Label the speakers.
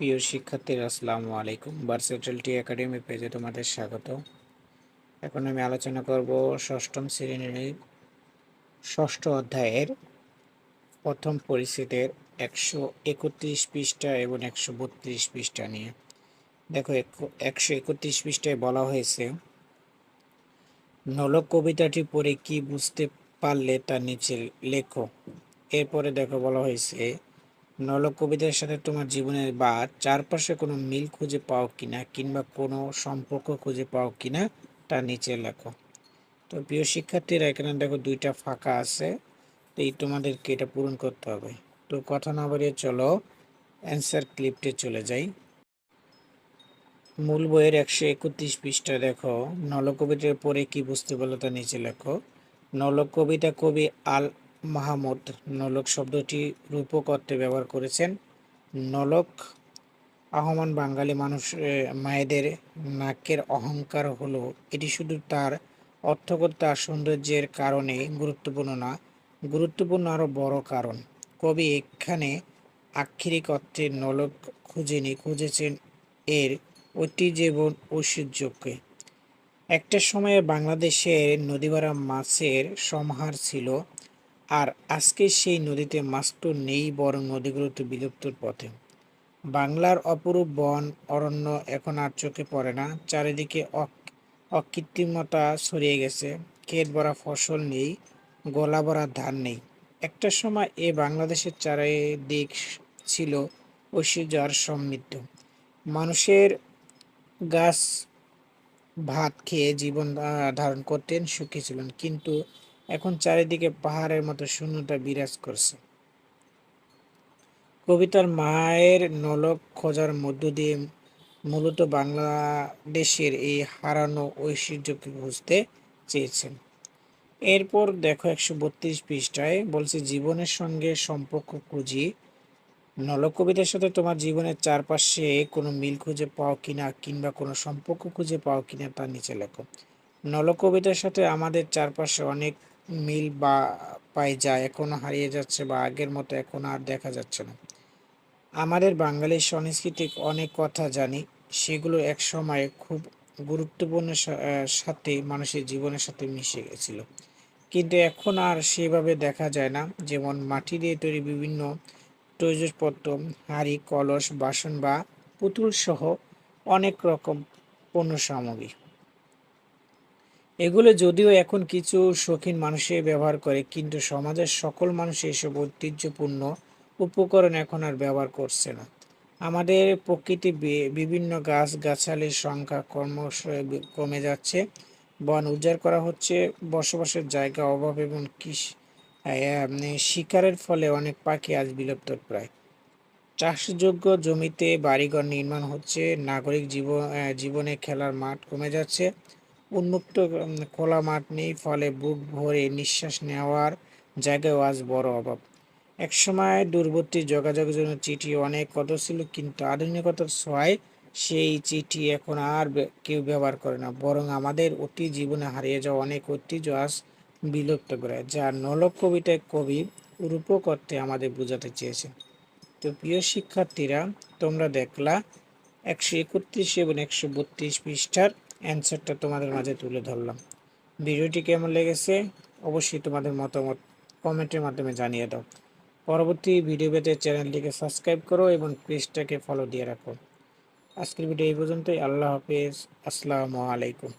Speaker 1: প্রিয় শিক্ষার্থীরা, আসসালামু আলাইকুম। ভার্সেটালিটি একাডেমি পেজে তোমাদের স্বাগত এখন আমি আলোচনা করব ষষ্ঠম শ্রেণির ষষ্ঠ অধ্যায়ের প্রথম পরিচ্ছেদের একশো একত্রিশ পৃষ্ঠা এবং একশো বত্রিশ পৃষ্ঠা নিয়ে। দেখো একশো একত্রিশ পৃষ্ঠায় বলা হয়েছে, নলক কবিতাটি পড়ে কি বুঝতে পারলে তা নিচে লেখো। এরপরে দেখো বলা হয়েছে নলক সাথে তোমার জীবনের বা চারপাশে কোনো মিল খুঁজে পাও কিনা কিংবা কোনো সম্পর্ক খুঁজে পাও কিনা তা নিচে লেখো। তো প্রিয় শিক্ষার্থীরা, এখানে দেখো দুইটা ফাঁকা আছে, তো এই তোমাদেরকে এটা পূরণ করতে হবে। তো কথা না বাড়িয়ে চলো অ্যান্সার ক্লিপটে চলে যাই। মূল বইয়ের একশো একত্রিশ পৃষ্ঠা দেখো নলকবিতার পরে কি বুঝতে পারল তা নিচে লেখো। নলক কবিতা কবি আল মাহমুদ। নলক শব্দটি রূপক অর্থে ব্যবহার করেছেন। নলক আহমান বাঙালি মানুষ মায়েদের নাকের অহংকার হলো। এটি শুধু তার অর্থগত সৌন্দর্যের কারণে গুরুত্বপূর্ণ না, গুরুত্বপূর্ণ আরও বড় কারণ। কবি এখানে আক্ষরিক অর্থে নলক খুঁজেনি, খুঁজেছেন এর ঐতিহ্য এবং ঐশ্বর্যকে। একটা সময়ে বাংলাদেশের নদীবাড়া মাছের সমাহার ছিল। আর আজকে সেই নদীতে মাছ তো নেই, বরং নদীগুলো তো বিলুপ্তর পথে। বাংলার অপরূপ বন অরণ্য এখন আর চোখে পড়ে না। চারিদিকে অকৃত্রিমতা ছড়িয়ে গেছে। ক্ষেত ভরা ফসল নেই, গলা ভরা ধান নেই। একটা সময় এ বাংলাদেশের চারিদিক ছিল ঐশ্বর্য আর সমৃদ্ধ। মানুষের গাছ, ভাত খেয়ে জীবন ধারণ করতেন, সুখী ছিলেন। কিন্তু এখন চারিদিকে পাহাড়ের মতো শূন্যতা বিরাজ করছে। কবিতার মায়ের নলক খোঁজার মধ্য দিয়ে মূলত বাংলাদেশের এই হারানো ঐশ্বর্যকে বুঝতে চেয়েছেন। এরপর দেখো একশো বত্রিশ পৃষ্ঠায় বলছে, জীবনের সঙ্গে সম্পর্ক খুঁজি, নলক কবিতার সাথে তোমার জীবনের চারপাশে কোনো মিল খুঁজে পাও কিনা কিংবা কোনো সম্পর্ক খুঁজে পাও কিনা তার নিচে লেখো। নলক কবিতার সাথে আমাদের চারপাশে অনেক মিল বা পাই যায় এখনও হারিয়ে যাচ্ছে বা আগের মতো এখন আর দেখা যাচ্ছে না। আমাদের বাঙালির সাংস্কৃতিক অনেক কথা জানি, সেগুলো এক সময় খুব গুরুত্বপূর্ণ সাথে মানুষের জীবনের সাথে মিশে গেছিল। কিন্তু এখন আর সেভাবে দেখা যায় না, যেমন মাটি দিয়ে তৈরি বিভিন্ন তৈজসপত্র হাঁড়ি, কলস, বাসন বা পুতুল সহ অনেক রকম পণ্য সামগ্রী। এগুলো যদিও এখন কিছু শৌখিন মানুষে ব্যবহার করে, কিন্তু সমাজের সকল মানুষ এসব ঐতিহ্যপূর্ণ উপকরণ এখন আর ব্যবহার করছে না। আমাদের প্রকৃতি বিভিন্ন গাছ গাছালির সংখ্যা ক্রমশ কমে যাচ্ছে। বন উজাড় করা হচ্ছে, বসবাসের জায়গা অভাব এবং কৃষি শিকারের ফলে অনেক পাখি আজ বিলুপ্ত প্রায়। চাষযোগ্য জমিতে বাড়িঘর নির্মাণ হচ্ছে, নাগরিক জীবন জীবনে খেলার মাঠ কমে যাচ্ছে। উন্মুক্ত খোলা মাঠ নেই, ফলে বুক ভরে নিঃশ্বাস নেওয়ার জায়গায় আজ বড় অভাব। একসময় দূরবর্তী যোগাযোগের জন্য চিঠি অনেক কত ছিল, কিন্তু আধুনিকতার ছোঁয়ায় সেই চিঠি এখন আর কেউ ব্যবহার করে না। বরং আমাদের অতি জীবনে হারিয়ে যাওয়া অনেক ঐতিহ্য আজ বিলুপ্ত করে, যা নলক কবিতায় কবি রূপক করতে আমাদের বোঝাতে চেয়েছে তো প্রিয় শিক্ষার্থীরা, তোমরা দেখলা একশো একত্রিশ এবং একশো বত্রিশ পৃষ্ঠার অ্যান্সারটা তোমাদের মাঝে তুলে ধরলাম। ভিডিওটি কেমন লেগেছে? অবশ্যই তোমাদের মতামত কমেন্টের মাধ্যমে জানিয়ে দাও। পরবর্তী ভিডিও পেতে চ্যানেলটিকে সাবস্ক্রাইব করো এবং পেজটাকে ফলো দিয়ে রাখো। আজকের ভিডিও এই পর্যন্তই। আল্লাহ হাফেজ। আসসালামু আলাইকুম।